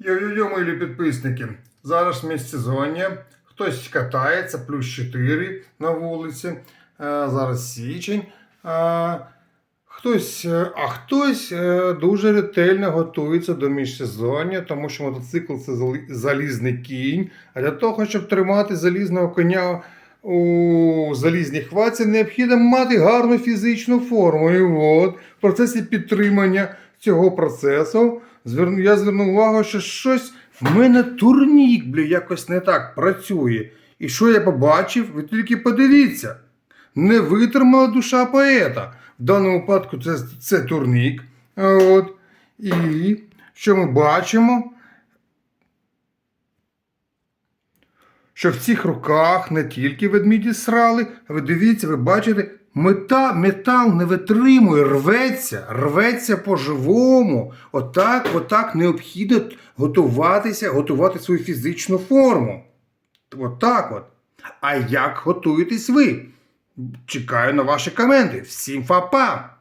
Йо-йо-йо, мої підписники. Зараз місцезоння. Хтось катається, плюс 4 на вулиці. Е, Зараз січень. Е, Хтось, е, а хтось дуже ретельно готується до міжсезоння, тому що мотоцикл це залізний кінь. А для того, щоб тримати залізного коня у залізній хватці, необхідно мати гарну фізичну форму. І от в процесі підтримання цього процесу я звернув увагу, що щось в мене турнік, блі, якось не так працює. І що я побачив? Ви тільки подивіться. Не витримала душа поета. В даному випадку це, це турнік. От. І що ми бачимо? Що в цих руках не тільки ведміді срали, а ви дивіться, ви бачите, мета, метал не витримує, рветься, рветься по-живому. Отак, отак необхідно готуватися, готувати свою фізичну форму. Отак от. А як готуєтесь ви? Чекаю на ваші коменти. Всім фапа!